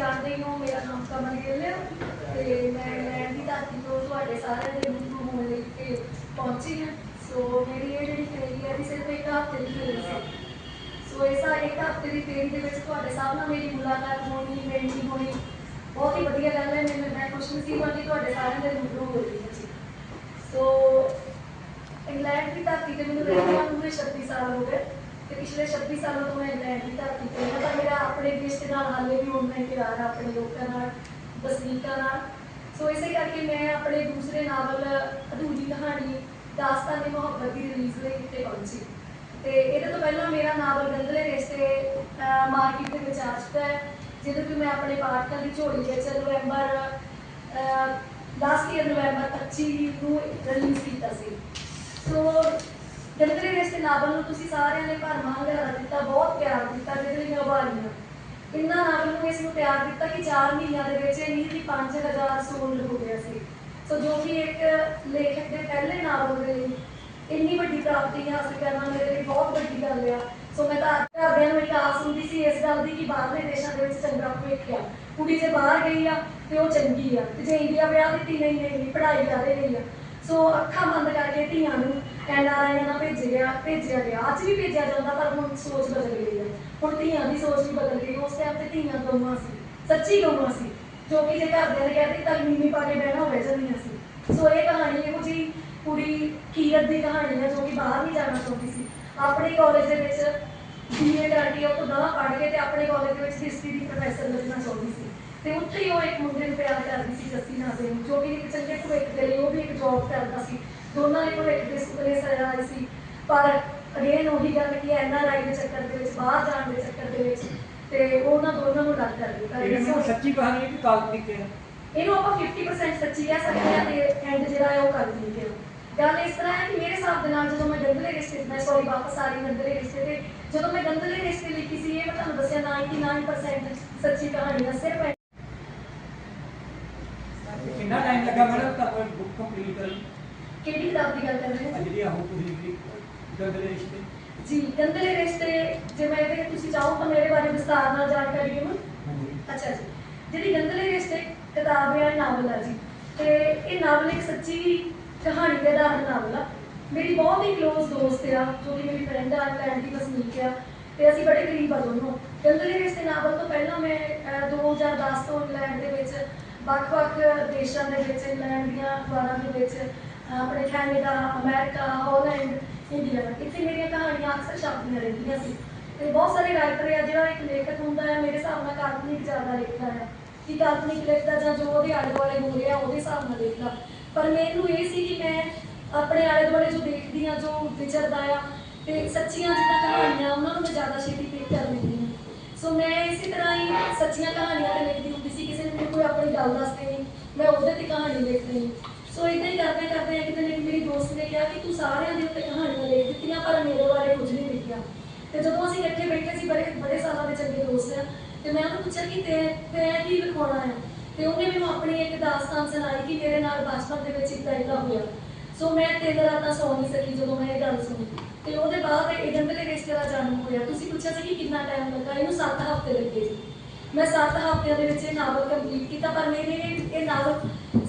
ਜਾਣਦੇ ਹੀ ਹੋ, ਮੇਰਾ ਨਾਮ ਕਮਲ ਗਿੱਲ ਹੈ। ਤੇ ਮੈਂ ਇੰਗਲੈਂਡ ਦੀ ਧਰਤੀ ਤੋਂ ਤੁਹਾਡੇ ਸਾਰਿਆਂ ਦੇ ਰੂਬਰੂ ਹੋਣ ਲਈ ਤੇ ਪਹੁੰਚੀ ਹਾਂ। ਸੋ ਮੇਰੀ ਇਹ ਜਿਹੜੀ ਟ੍ਰੇਨਿੰਗ ਹੈ ਵੀ ਸਿਰਫ ਇੱਕ ਹਫ਼ਤੇ ਦੀ ਹੋਈ ਸੀ ਸੋ ਇਸ ਇੱਕ ਹਫ਼ਤੇ ਦੀ ਟ੍ਰੇਨਿੰਗ ਦੇ ਵਿੱਚ ਤੁਹਾਡੇ ਸਾਹਮਣੇ ਨਾਲ ਮੇਰੀ ਮੁਲਾਕਾਤ ਹੋਣੀ ਬੇਨਤੀ ਹੋਣੀ। ਬਹੁਤ ਹੀ ਵਧੀਆ ਗੱਲ ਹੈ, ਮੈਨੂੰ ਮੈਂ ਖੁਸ਼ ਖੁਸ਼ਨਸੀਬ ਹਾਂ ਕਿ ਤੁਹਾਡੇ ਸਾਰਿਆਂ ਦੇ ਰੂਬਰੂ ਹੋ ਰਹੀ ਹਾਂ। ਜੀ ਸੋ ਇੰਗਲੈਂਡ ਦੀ ਧਰਤੀ ਤੇ ਮੈਨੂੰ ਰਹਿੰਦਿਆਂ ਨੂੰ 36 ਸਾਲ ਹੋ ਗਏ। ਤੇ ਪਿਛਲੇ 26 ਸਾਲਾਂ ਤੋਂ ਮੈਂ ਇੰਗਲੈਂਡ ਦੀ ਧਰਤੀ ਤੇ ਹਾਂ ਤਾਂ ਮੇਰਾ ਆਪਣੇ ਦੇਸ਼ ਦੇ ਨਾਲ ਹਾਲੇ ਵੀ ਹੁਣ ਮੈਂ ਪਿਆਰ ਆ ਆਪਣੇ ਲੋਕਾਂ ਨਾਲ, ਵਸਨੀਕਾਂ ਨਾਲ। ਸੋ ਇਸੇ ਕਰਕੇ ਮੈਂ ਆਪਣੇ ਦੂਸਰੇ ਨਾਵਲ, ਅਧੂਰੀ ਕਹਾਣੀ, ਦਾਸਤਾਨ ਦੀ ਮੁਹੱਬਤ ਦੀ ਰਿਲੀਜ਼ ਲਈ ਇੱਥੇ ਪਹੁੰਚੀ। ਤੇ ਇਹਦੇ ਤੋਂ ਪਹਿਲਾਂ ਮੇਰਾ ਨਾਵਲ ਗੰਦਲੇ ਰਿਸ਼ਤੇ ਮਾਰਕੀਟ ਦੇ ਵਿੱਚ ਆ ਚੁੱਕਾ ਹੈ, ਜਿਹਦੇ ਤੋਂ ਮੈਂ ਆਪਣੇ ਪਾਠਕਾਂ ਦੀ ਝੋਲੀ ਵਿੱਚ ਨਵੰਬਰ ਲਾਸਟ ਈਅਰ ਨਵੰਬਰ 25 ਨੂੰ ਰਿਲੀਜ਼ ਕੀਤਾ ਸੀ। ਸੋ ਗੰਦਲੇ ਰਿਸ਼ਤੇ ਨੂੰ ਤੁਸੀਂ ਸਾਰਿਆਂ ਨੇ ਭਰਮਾ ਹੰਗਾਰਾ ਦਿੱਤਾ, ਬਹੁਤ ਪਿਆਰ ਦਿੱਤਾ, ਜਿਹਦੇ ਲਈ ਮੈਂ ਆਭਾਰੀ ਹਾਂ। ਇੰਨਾ ਨਾਵਲ ਨੂੰ ਇਸ ਨੂੰ ਪਿਆਰ ਦਿੱਤਾ ਕਿ 4 ਮਹੀਨਿਆਂ ਦੇ ਵਿੱਚ ਇਹ ਨੀਤੀ 5000 ਸੋਲਡ ਹੋ ਗਿਆ ਸੀ। ਸੋ ਜੋ ਕਿ ਇੱਕ ਲੇਖਕ ਦੇ ਪਹਿਲੇ ਨਾਵਲ ਦੇ ਲਈ ਇੰਨੀ ਵੱਡੀ ਪ੍ਰਾਪਤੀ ਹਾਸਲ ਕਰਨਾ ਮੇਰੇ ਲਈ ਬਹੁਤ ਵੱਡੀ ਗੱਲ ਆ। ਸੋ ਮੈਂ ਤਾਂ ਘਰਦਿਆਂ ਨੂੰ ਇੱਕ ਆਸ ਹੁੰਦੀ ਸੀ ਇਸ ਗੱਲ ਦੀ ਕਿ ਬਾਹਰਲੇ ਦੇਸ਼ਾਂ ਦੇ ਵਿੱਚ ਚੰਗਾ ਭਵਿੱਖ ਆ। ਕੁੜੀ ਜੇ ਬਾਹਰ ਗਈ ਆ ਤੇ ਉਹ ਚੰਗੀ ਆ ਤੇ ਜੇ ਇੰਡੀਆ ਵਿਆਹ ਦਿੱਤੀ, ਨਹੀਂ ਨਹੀਂ ਪੜ੍ਹਾਈ ਕਰ ਰਹੀ ਆ। ਸੋ ਅੱਖਾਂ ਬੰਦ ਕਰਕੇ ਧੀਆਂ ਨੂੰ ਐਨ ਆਰ ਆਈ ਨਾਲ ਭੇਜਿਆ ਭੇਜਿਆ ਗਿਆ। ਅੱਜ ਵੀ ਭੇਜਿਆ ਜਾਂਦਾ, ਪਰ ਹੁਣ ਸੋਚ ਬਦਲ ਗਈ ਹੈ। ਹੁਣ ਧੀਆਂ ਦੀ ਸੋਚ ਵੀ ਬਦਲ ਗਈ। ਉਸ ਟਾਈਮ ਤੇ ਧੀਆਂ ਗਊਆਂ ਸੀ, ਸੱਚੀ ਗਊਆਂ ਸੀ। ਜੋ ਕਿ ਜੇ ਘਰਦਿਆਂ ਨੇ ਕਹਿੰਦੇ ਤਾਂ ਨੀਵੀਂ ਪਾ ਕੇ ਬਹਿਣਾ ਹੋਵੇ ਜਾਂਦੀਆਂ ਸੀ। ਸੋ ਇਹ ਕਹਾਣੀ ਇਹੋ ਜੀ ਕੁੜੀ ਕੀਰਤ ਦੀ ਕਹਾਣੀ ਹੈ, ਜੋ ਕਿ ਬਾਹਰ ਨਹੀਂ ਜਾਣਾ ਚਾਹੁੰਦੀ ਸੀ। ਆਪਣੇ ਕਾਲਜ ਦੇ ਵਿੱਚ ਬੀਏ ਕਰਕੇ ਉਹ ਤੋਂ ਦਵਾ ਪੜ੍ਹ ਕੇ ਤੇ ਆਪਣੇ ਕਾਲਜ ਦੇ ਵਿੱਚ ਹਿਸਟਰੀ ਦੀ ਪ੍ਰੋਫੈਸਰ ਲੱਗਣਾ ਚਾਹੁੰਦੀ ਸੀ। ਤੇ ਉੱਥੇ ਹੀ ਉਹ ਇੱਕ ਮੁੰਡੇ ਨੂੰ ਪਿਆਰ ਕਰਦੀ ਸੀ ਜੱਸੀ ਨਾਜ਼ੇ ਨੂੰ ਜੋ ਕਿ ਇੱਕ ਚੰਗੇ ਭਵਿੱਖ ਦੇ ਲਈ ਉਹ ਵੀ ਇੱਕ ਜੌਬ ਕਰਦਾ ਸੀ। ਦੋਨਾਂ ਦੇ ਭਵਿੱਖ ਦੇ ਸੁਪਨੇ ਸਜਾਏ ਸੀ। ਪਰ ਅਗੇਨ ਉਹੀ ਗੱਲ ਕਿ ਐਨਆਰਆਈ ਦੇ ਚੱਕਰ ਦੇ ਵਿੱਚ ਬਾਹਰ ਜਾਣ ਦੇ ਚੱਕਰ ਦੇ ਵਿੱਚ ਤੇ ਉਹਨਾਂ ਦੋਨਾਂ ਨੂੰ ਲੱਗ ਕਰ ਦਿੱਤਾ ਇਹ ਮੈਨੂੰ ਸੱਚੀ ਕਹਾਣੀ ਹੈ ਕਿ ਕਾਲਪਨਿਕ ਹੈ ਇਹਨੂੰ ਆਪਾਂ 50% ਸੱਚੀ ਕਹਿ ਸਕਦੇ ਹਾਂ ਤੇ ਐਂਡ ਜਿਹੜਾ ਹੈ ਉਹ ਕਰ ਦਿੰਦੇ ਹਾਂ। ਗੱਲ ਇਸ ਤਰ੍ਹਾਂ ਹੈ ਕਿ ਮੇਰੇ ਹਿਸਾਬ ਦੇ ਨਾਲ ਜਦੋਂ ਮੈਂ ਗੰਦਲੇ ਰਿਸ਼ਤੇ ਮੈਂ ਸੌਰੀ ਵਾਪਸ ਆ ਰਹੀ ਗੰਦਲੇ ਰਿਸ਼ਤੇ ਤੇ ਜਦੋਂ ਮੈਂ ਗੰਦਲੇ ਰਿਸ਼ਤੇ ਲਿਖੀ ਸੀ ਇਹ ਮੈਂ ਤੁਹਾਨੂੰ ਦੱਸਿਆ 99% ਸੱਚੀ ਕਹਾਣੀ ਹੈ ਸਿਰਫ ਤੇ ਕਿੰਨਾ ਟਾਈਮ ਲੱਗਾ ਮੈਡਮ ਤੁਹਾਨੂੰ ਬੁੱਕ ਕੰਪਲੀਟ ਕਰਨ ਨੂੰ? ਕਿਹੜੀ ਕਿਤਾਬ ਦੀ ਗੱਲ ਕਰ ਰਹੇ ਹੋ? ਜਿਹੜੀ ਆਹੋ ਤੁਸੀਂ ਲਿਖੀ ਗੰਦਲੇ ਰਿਸ਼ਤੇ। ਜੀ ਗੰਦਲੇ ਰਿਸ਼ਤੇ ਜੇ ਮੈਂ ਇਹਦੇ ਤੁਸੀਂ ਚਾਹੋ ਤਾਂ ਮੇਰੇ ਬਾਰੇ ਵਿਸਤਾਰ ਨਾਲ ਜਾਣਕਾਰੀ ਦੇਵਾਂ। ਅੱਛਾ ਜੀ ਜਿਹੜੀ ਗੰਦਲੇ ਰਿਸ਼ਤੇ ਕਿਤਾਬ ਹੈ ਨਾਵਲ ਹੈ ਜੀ। ਤੇ ਇਹ ਨਾਵਲ ਇੱਕ ਸੱਚੀ ਕਹਾਣੀ ਦੇ ਆਧਾਰਿਤ ਨਾਵਲ। ਆ ਮੇਰੀ ਬਹੁਤ ਹੀ ਕਲੋਜ਼ ਦੋਸਤ ਆ ਜੋ ਕਿ ਮੇਰੀ ਫਰੈਂਡ ਆ ਇੰਗਲੈਂਡ ਦੀ ਵਸਨੀਕ ਆ। ਤੇ ਅਸੀਂ ਬੜੇ ਕਰੀਬ ਆ ਦੋਨੋਂ। ਗੰਦਲੇ ਰਿਸ਼ਤੇ ਨਾਵਲ ਤੋਂ ਪਹਿਲਾਂ ਮੈਂ ਅਹ, 2010 ਤੋਂ ਇੰਗਲੈਂਡ ਦੇ ਵਿੱਚ ਵੱਖ-ਵੱਖ ਦੇਸ਼ਾਂ ਦੇ ਵਿੱਚ ਇੰਗਲੈਂਡ ਦੀਆਂ ਅਖਬਾਰਾਂ ਦੇ ਵਿੱਚ ਆਪਣੇ ਕੈਨੇਡਾ ਅਮਰੀਕਾ ਹਾਲੈਂਡ ਇੰਡੀਆ ਇੱਥੇ ਮੇਰੀਆਂ ਕਹਾਣੀਆਂ ਅਕਸਰ ਛਪਦੀਆਂ ਰਹਿੰਦੀਆਂ ਸੀ। ਤੇ ਬਹੁਤ ਸਾਰੇ ਰਾਈਟਰ ਆ ਜਿਹੜਾ ਇੱਕ ਲੇਖਕ ਹੁੰਦਾ ਹੈ ਮੇਰੇ ਹਿਸਾਬ ਨਾਲ ਕਾਲਪਨਿਕ ਜ਼ਿਆਦਾ ਲਿਖਦਾ ਹੈ ਕਿ ਕਾਲਪਨਿਕ ਲਿਖਦਾ ਜਾਂ ਜੋ ਉਹਦੇ ਆਲੇ ਦੁਆਲੇ ਹੋ ਰਿਹਾ, ਉਹਦੇ ਹਿਸਾਬ ਨਾਲ ਲਿਖਦਾ। ਪਰ ਮੈਨੂੰ ਇਹ ਸੀ ਕਿ ਮੈਂ ਆਪਣੇ ਆਲੇ ਦੁਆਲੇ ਜੋ ਦੇਖਦੀ ਆ ਜੋ ਵਿਚਰਦਾ ਆ, ਤੇ ਸੱਚੀਆਂ ਜਿੱਦਾਂ ਕਹਾਣੀਆਂ, ਉਹਨਾਂ ਨੂੰ ਮੈਂ ਜ਼ਿਆਦਾ ਛੇਤੀ ਪਿਕ ਕਰ ਲੈਂਦੀ ਹਾਂ। ਸੋ ਮੈਂ ਇਸੇ ਤਰ੍ਹਾਂ ਹੀ ਸੱਚੀਆਂ ਕਹਾਣੀਆਂ ਤੇ ਲਿਖਦੀ ਹੁੰਦੀ ਸੀ, ਕਿਸੇ ਨੂੰ ਮੈਨੂੰ ਕੋਈ ਆਪਣੀ ਗੱਲ ਦੱਸ ਦੇਣੀ, ਮੈਂ ਉਹਦੇ ਤੇ ਕਹਾਣੀ ਲਿਖ ਦੇਣੀ। ਸੋ ਇਦਾਂ ਹੀ ਕਰਦੇ ਕਰਦੇ ਇੱਕ ਦਿਨ ਇੱਕ ਮੇਰੀ ਦੋਸਤ ਨੇ ਕਿਹਾ ਕਿ ਤੂੰ ਸਾਰਿਆਂ ਦੇ ਉੱਤੇ ਕਹਾਣੀਆਂ ਲਿਖ ਦਿੱਤੀਆਂ ਪਰ ਮੇਰੇ ਬਾਰੇ ਕੁਝ ਨਹੀਂ ਲਿਖਿਆ। ਤੇ ਜਦੋਂ ਅਸੀਂ ਇਕੱਠੇ ਬੈਠੇ ਸੀ, ਬੜੇ ਬੜੇ ਸਾਲਾਂ ਦੇ ਚੰਗੇ ਦੋਸਤ ਆ, ਤੇ ਮੈਂ ਉਹਨੂੰ ਪੁੱਛਿਆ ਕਿ ਤੇ ਤੇ ਕੀ ਲਿਖਾਉਣਾ ਹੈ? ਤੇ ਉਹਨੇ ਮੈਨੂੰ ਆਪਣੀ ਇੱਕ ਦਾਸਤਾਨ ਸੁਣਾਈ ਕਿ ਮੇਰੇ ਨਾਲ ਬਚਪਨ ਦੇ ਵਿੱਚ ਇਦਾਂ ਇਦਾਂ ਹੋਇਆ। ਸੋ ਮੈਂ ਤਿੰਨ ਰਾਤਾਂ ਸੌ ਨਹੀਂ ਸਕੀ ਜਦੋਂ ਮੈਂ ਇਹ ਗੱਲ ਸੁਣੀ। ਤੇ ਉਹਦੇ ਬਾਅਦ ਇਹ ਗੰਦਲੇ ਰਿਸ਼ਤੇ ਦਾ ਜਨਮ ਹੋਇਆ। ਤੁਸੀਂ ਪੁੱਛਿਆ ਸੀ ਕਿ ਕਿੰਨਾ ਟਾਈਮ ਲੱਗਾ? ਇਹਨੂੰ 7 ਹਫ਼ਤੇ ਲੱਗੇ ਸੀ। ਮੈਂ 7 ਹਫ਼ਤਿਆਂ ਦੇ ਵਿੱਚ ਇਹ ਨਾਵਲ ਕੰਪਲੀਟ ਕੀਤਾ, ਪਰ ਮੇਰੇ ਇਹ ਨਾਵਲ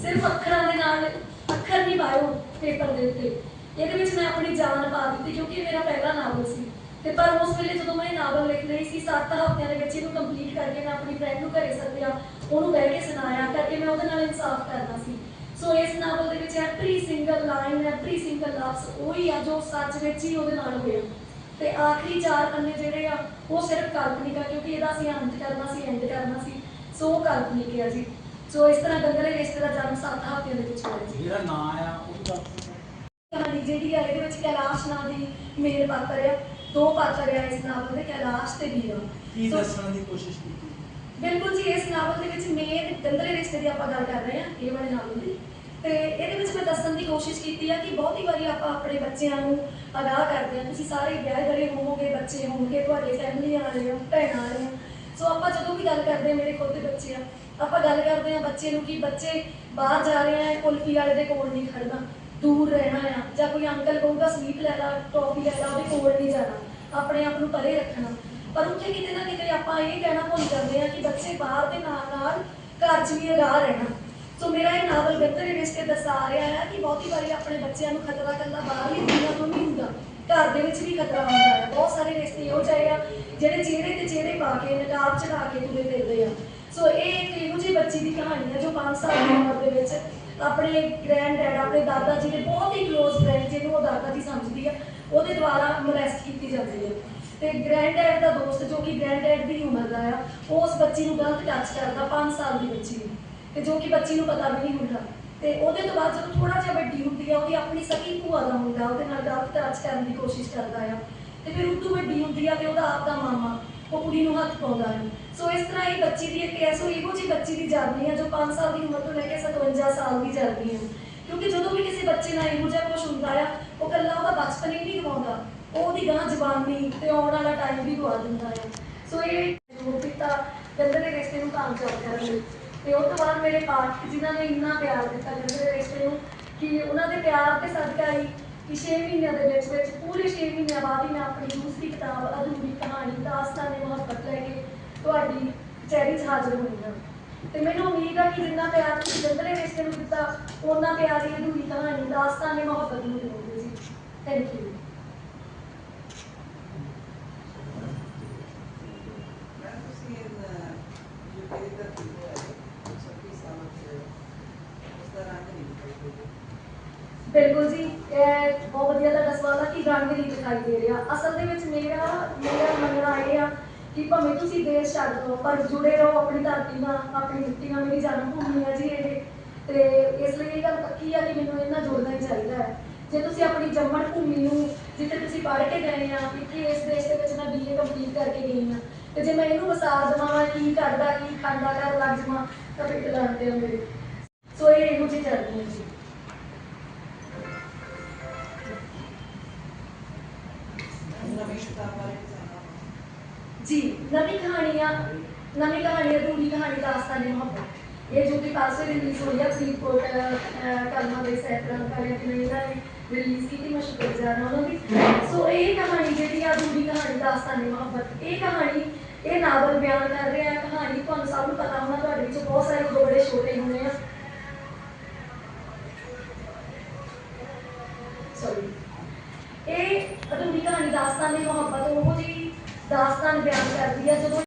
ਸਿਰਫ ਅੱਖਰਾਂ ਦੇ ਨਾਲ ਅੱਖਰ ਨਹੀਂ ਪਾਏ ਪੇਪਰ ਦੇ ਉੱਤੇ। ਇਹਦੇ ਵਿੱਚ ਮੈਂ ਆਪਣੀ ਜਾਨ ਪਾ ਦਿੱਤੀ ਕਿਉਂਕਿ ਇਹ ਮੇਰਾ ਪਹਿਲਾ ਨਾਵਲ ਸੀ। ਤੇ ਪਰ ਉਸ ਵੇਲੇ ਜਦੋਂ ਮੈਂ ਨਾਵਲ ਲਿਖ ਰਹੀ ਸੀ 7 ਹਫ਼ਤਿਆਂ ਦੇ ਵਿੱਚ ਇਹਨੂੰ ਕੰਪਲੀਟ ਕਰਕੇ ਮੈਂ ਆਪਣੀ ਫਰੈਂਡ ਨੂੰ ਘਰੇ ਸੱਦਿਆ। ਉਹਨੂੰ ਬਹਿ ਕੇ ਸੁਣਾਇਆ ਕਰਕੇ ਮੈਂ ਉਹਦੇ ਨਾਲ ਇਨਸਾਫ ਕਰਨਾ ਸੀ। ਸੋ ਇਸ ਨਾਵਲ ਦੇ ਵਿੱਚ every single line every single ਲਫ਼ਜ਼ ਉਹੀ ਆ ਜੋ ਸੱਚ ਵਿੱਚ ਹੀ ਉਹਦੇ ਨਾਲ ਹੋਇਆ। ਤੇ ਆਖਰੀ ਚਾਰ ਪੰਨੇ ਜਿਹੜੇ ਆ, ਉਹ ਸਿਰਫ ਕਾਲਪਨਿਕ ਆ ਕਿਉਂਕਿ ਇਹਦਾ ਅਸੀਂ ਅੰਤ ਕਰਨਾ ਸੀ ਐਂਡ ਕਰਨਾ ਸੀ। ਸੋ ਉਹ ਕਾਲਪਨਿਕ ਆ ਜੀ। ਸੋ ਇਸ ਤਰ੍ਹਾਂ ਗੰਦਲੇ ਰਿਸ਼ਤੇ ਦਾ ਜਨਮ 7 ਹਫ਼ਤਿਆਂ ਦੇ ਵਿੱਚ ਹੋਇਆ ਜੀ ਜਿਹੜਾ ਨਾਂ ਆ ਉਹ ਤਾਂ ਕਹਾਣੀ ਜਿਹੜੀ ਆ ਇਹਦੇ ਵਿੱਚ ਕੈਲਾਸ਼ ਨਾਂ ਦੀ ਮੇਨ ਪਾਤਰ ਆ ਦੋ ਪਾਤਰ ਆ ਇਸ ਨਾਵਲ ਦੇ ਕੈਲਾਸ਼ ਤੇ ਵੀਰਾ ਕੀ ਸੋ- ਦੱਸਣ ਦੀ ਕੋਸ਼ਿਸ਼ ਕੀਤੀ? ਬਿਲਕੁਲ ਜੀ ਇਸ ਨਾਵਲ ਦੇ ਵਿੱਚ ਮੇਨ ਗੰਦਲੇ ਰਿਸ਼ਤੇ ਦੀ ਆਪਾਂ ਗੱਲ ਕਰ ਰਹੇ ਹਾਂ ਇਹ ਵਾਲੇ ਨਾਵਲ ਦੀ। ਤੇ ਇਹਦੇ ਵਿੱਚ ਮੈਂ ਦੱਸਣ ਦੀ ਕੋਸ਼ਿਸ਼ ਕੀਤੀ ਆ ਕਿ ਬਹੁਤੀ ਵਾਰੀ ਆਪਾਂ ਆਪਣੇ ਬੱਚਿਆਂ ਨੂੰ ਅਗਾਹ ਕਰਦੇ ਹਾਂ। ਤੁਸੀਂ ਸਾਰੇ ਵਿਆਹ ਵਾਲੇ ਹੋਵੋਗੇ ਬੱਚੇ ਹੋਣਗੇ ਤੁਹਾਡੇ ਫੈਮਿਲੀ ਵਾਲੇ ਹੋ ਭੈਣਾਂ ਵਾਲੇ ਹੋ ਸੋ ਆਪਾਂ ਜਦੋਂ ਵੀ ਗੱਲ ਕਰਦੇ ਹਾਂ ਮੇਰੇ ਖੁਦ ਦੇ ਬੱਚੇ ਆ ਆਪਾਂ ਗੱਲ ਕਰਦੇ ਹਾਂ ਬੱਚੇ ਨੂੰ ਕਿ ਬੱਚੇ ਬਾਹਰ ਜਾ ਰਹੇ ਆ, ਕੁਲਫੀ ਵਾਲੇ ਦੇ ਕੋਲ ਨਹੀਂ ਖੜਨਾ ਦੂਰ ਰਹਿਣਾ ਆ, ਜਾਂ ਕੋਈ ਅੰਕਲ ਕਹੂਗਾ ਸਵੀਟ ਲੈ ਲਾ, ਟੌਫੀ ਲੈ ਲਾ, ਉਹਦੇ ਕੋਲ ਨਹੀਂ ਜਾਣਾ, ਆਪਣੇ ਆਪ ਨੂੰ ਪਰੇ ਰੱਖਣਾ। ਪਰ ਉੱਥੇ ਕਿਤੇ ਨਾ ਕਿਤੇ ਆਪਾਂ ਇਹ ਕਹਿਣਾ ਭੁੱਲ ਜਾਂਦੇ ਆ ਕਿ ਬੱਚੇ ਬਾਹਰ ਦੇ ਨਾਲ ਨਾਲ ਘਰ 'ਚ ਵੀ ਅਗਾਹ ਰਹਿਣਾ। ਸੋ ਮੇਰਾ ਇਹ ਨਾਵਲ ਬਿਹਤਰ ਰਿਸ਼ਤੇ ਦਰਸਾ ਰਿਹਾ ਹੈ ਕਿ ਬਹੁਤੀ ਵਾਰੀ ਆਪਣੇ ਬੱਚਿਆਂ ਨੂੰ ਖਤਰਾ ਕੱਲਾ ਬਾਹਰਲੀ ਦੁਨੀਆ ਤੋਂ ਨਹੀਂ ਹੁੰਦਾ। ਘਰ ਦੇ ਵਿੱਚ ਵੀ ਖਤਰਾ ਹੁੰਦਾ ਹੈ। ਬਹੁਤ ਸਾਰੇ ਰਿਸ਼ਤੇ ਇਹੋ ਜਿਹੇ ਜਿਹੜੇ ਚਿਹਰੇ ਤੇ ਚਿਹਰੇ ਪਾ ਕੇ, ਨਕਾਬ ਚੜਾ ਕੇ ਤੁਰੇ ਫਿਰਦੇ ਆ। ਸੋ ਇਹ ਇੱਕ ਇਹੋ ਜਿਹੀ ਬੱਚੀ ਦੀ ਕਹਾਣੀ ਹੈ ਜੋ 5 ਸਾਲ ਦੀ ਉਮਰ ਦੇ ਵਿੱਚ ਆਪਣੇ ਗ੍ਰੈਂਡ ਡੈਡ ਆਪਣੇ ਦਾਦਾ ਜੀ ਦੇ ਬਹੁਤ ਹੀ ਕਲੋਜ਼ ਫਰੈਂਡ ਜਿਹਨੂੰ ਉਹ ਦਾਦਾ ਜੀ ਸਮਝਦੀ ਆ, ਉਹਦੇ ਦੁਆਰਾ ਮੋਲੈਸਟ ਕੀਤੀ ਜਾਂਦੀ ਹੈ ਤੇ ਗ੍ਰੈਂਡ ਡੈਡ ਦਾ ਦੋਸਤ ਜੋ ਕਿ ਗ੍ਰੈਂਡ ਡੈਡ ਦੀ ਉਮਰ ਦਾ ਆ, ਉਹ ਉਸ ਬੱਚੀ ਨੂੰ ਗਲਤ ਟੱਚ ਕਰਦਾ 5 ਸਾਲ ਦੀ ਬੱਚੀ ਨੂੰ। ਤੇ ਜੋ ਕਿ ਬੱਚੀ ਨੂੰ ਪਤਾ ਵੀ ਨਹੀਂ ਹੁੰਦਾ। ਤੇ ਉਹਦੇ ਤੋਂ ਬਾਅਦ ਜਦੋਂ ਥੋੜਾ ਜਿਹਾ ਵੱਡੀ ਹੁੰਦੀ ਆ, ਉਹਦੀ ਆਪਣੀ ਸਕੀ ਭੂਆ ਦਾ ਮੁੰਡਾ, ਉਹਦੇ ਨਾਲ ਗਲਤ ਟੱਚ ਕਰਨ ਦੀ ਕੋਸ਼ਿਸ਼ ਕਰਦਾ ਆ। ਤੇ ਫਿਰ ਉਦੋਂ ਵੱਡੀ ਹੁੰਦੀ ਆ ਤੇ ਉਹਦਾ ਆਪ ਦਾ ਮਾਮਾ, ਉਹ ਕੁੜੀ ਨੂੰ ਹੱਥ ਪਾਉਂਦਾ ਹੈ ਸੋ ਇਸ ਤਰ੍ਹਾਂ ਇਹ ਬੱਚੀ ਦੀ ਇੱਕ ਐਸੋ ਇਹੋ ਜਿਹੀ ਬੱਚੀ ਦੀ ਜਰਨੀ ਆ ਜੋ 5 ਸਾਲ ਦੀ ਉਮਰ ਤੋਂ ਲੈ ਕੇ 57 ਸਾਲ ਦੀ ਜਰਨੀ ਹੈ ਕਿਉਂਕਿ ਜਦੋਂ ਵੀ ਕਿਸੇ ਬੱਚੇ ਨਾਲ ਇਹੋ ਜਿਹਾ ਕੁਝ ਹੁੰਦਾ ਆ, ਉਹ ਕੱਲਾ ਉਹਦਾ ਬਚਪਨ ਹੀ ਨਹੀਂ ਗਵਾਉਂਦਾ ਉਹ ਉਹਦੀ ਗਾਂ ਜਵਾਨੀ ਤੇ ਆਉਣ ਵਾਲਾ ਟਾਈਮ ਵੀ ਗਵਾ ਦਿੰਦਾ ਹੈ ਸੋ ਇਹ ਜੋ ਪਿਤਾ ਗੰਦੇ ਦੇ ਰਿਸ਼ਤੇ ਨੂੰ ਕਾਮਯਾਬ ਕਰਨ ਲਈ ਤੇ ਉਹ ਤੋਂ ਬਾਅਦ ਮੇਰੇ ਪਾਠਕ ਜਿਨ੍ਹਾਂ ਨੇ ਇੰਨਾ ਪਿਆਰ ਦਿੱਤਾ ਗੰਦੇ ਦੇ ਰਿਸ਼ਤੇ ਨੂੰ, ਕਿ ਉਹਨਾਂ ਦੇ ਪਿਆਰ ਤੇ ਸਦਕਾ ਹੀ ਕਿ 6 ਮਹੀਨਿਆਂ ਦੇ ਵਿੱਚ ਵਿੱਚ, ਪੂਰੇ 6 ਮਹੀਨਿਆਂ ਬਾਅਦ ਹੀ ਮੈਂ ਆਪਣੀ ਦੂਸਰੀ ਕਿਤਾਬ ਅਧੂਰੀ ਕਹਾਣੀ, ਦਾਸਤਾਨ ਮੁਹੱਬਤ ਲੈ ਕੇ ਤੁਹਾਡੀ ਕਚਹਿਰੀ 'ਚ ਹਾਜ਼ਰ ਹੋਈ ਹਾਂ। ਤੇ ਮੈਨੂੰ ਉਮੀਦ ਆ ਕਿ ਜਿੰਨਾ ਪਿਆਰ ਤੁਸੀਂ ਗੰਦੇ ਦੇ ਰਿਸ਼ਤੇ ਨੂੰ ਦਿੱਤਾ, ਉਹਨਾਂ ਪਿਆਰ ਹੀ ਅਧੂਰੀ ਕਹਾਣੀ, ਦਾਸਤਾਨ ਮੁਹੱਬਤ ਨੂੰ ਦਿਓਗੇ ਜੀ। ਥੈਂਕ ਯੂ ਮੈਂ ਤੁਸੀਂ ਇਹ ਜੋ ਕਿ ਧਰਤੀ ਤੇ ਆਏ 26 ਸਾਲਾਂ ਤੋਂ ਉਸ ਦਾ ਰੰਗ ਨਹੀਂ ਦਿਖਾਈ ਦੇ ਰਿਹਾ। ਬਿਲਕੁਲ ਜੀ, ਇਹ ਬਹੁਤ ਵਧੀਆ ਤੁਹਾਡਾ ਸਵਾਲ ਆ, ਕਿ ਰੰਗ ਨਹੀਂ ਦਿਖਾਈ ਦੇ ਰਿਹਾ ਅਸਲ ਦੇ ਵਿੱਚ ਮੇਰਾ ਮੇਰਾ ਮੰਨਣਾ ਇਹ ਆ ਕਿ ਭਾਵੇਂ ਤੁਸੀਂ ਦੇਸ਼ ਛੱਡ ਦਿਓ ਪਰ ਜੁੜੇ ਰਹੋ ਆਪਣੀ ਧਰਤੀ ਨਾਲ, ਆਪਣੀ ਮਿੱਟੀ ਨਾਲ, ਮੇਰੀ ਜਨਮ ਭੂਮੀ ਆ ਜੀ ਇਹ। ਤੇ ਇਸ ਲਈ ਇਹ ਗੱਲ ਪੱਕੀ ਆ ਕਿ ਮੈਨੂੰ ਇਹਨਾਂ ਜੁੜਨਾ ਹੀ ਚਾਹੀਦਾ ਹੈ। ਜੇ ਤੁਸੀਂ ਆਪਣੀ ਜੰਮਣ ਭੂਮੀ ਨੂੰ, ਜਿੱਥੇ ਤੁਸੀਂ ਪੜ੍ਹ ਕੇ ਗਏ ਆ ਕਿ ਇਸ ਦੇਸ਼ ਦੇ ਵਿੱਚ ਮੈਂ ਬੀਏ ਕੰਪਲੀਟ ਕਰਕੇ ਗਈ ਆ, ਤੇ ਜੇ ਮੈਂ ਇਹਨੂੰ ਵਸਾਰ ਦੇਵਾਂ, ਕੀ ਕਰਦਾ, ਕੀ ਖਾਂਦਾ ਕਰ ਲੱਗ ਜਾਵਾਂ, ਤਾਂ ਫਿਰ ਲੜਦੇ ਆ ਮੇਰੇ ਸੋ ਇਹ ਇਹੋ ਜਿਹੀ ਜਰਨੀ ਹੈ ਜੀ। ਨਵੀਂ ਕਹਾਣੀਆਂ ਨਵੀਂ ਕਹਾਣੀ ਅਧੂਰੀ ਕਹਾਣੀ ਦਾਸਤਾਨ ਮੁਹੱਬਤ। ਇਹ ਜੋ ਕਿ ਪਾਸੇ ਰਿਲੀਜ਼ ਹੋਈ ਹੈ ਫਰੀਦਕੋਟ ਕਲਮਾ ਦੇ ਸੈਕਟਰਾਂ ਵਾਲਿਆਂ ਦੀ ਇਹਨਾਂ ਨੇ ਰਿਲੀਜ਼ ਕੀਤੀ ਮੈਂ ਸ਼ੁਕਰਗੁਜ਼ਾਰ ਉਹਨਾਂ ਦੀ। ਸੋ ਇਹ ਕਹਾਣੀ ਜਿਹੜੀ ਆ ਅਧੂਰੀ ਕਹਾਣੀ ਦਾਸਤਾਨ ਮੁਹੱਬਤ। ਇਹ ਕਹਾਣੀ, ਇਹ ਨਾਵਲ ਬਿਆਨ ਕਰ ਰਿਹਾ ਹੈ ਕਹਾਣੀ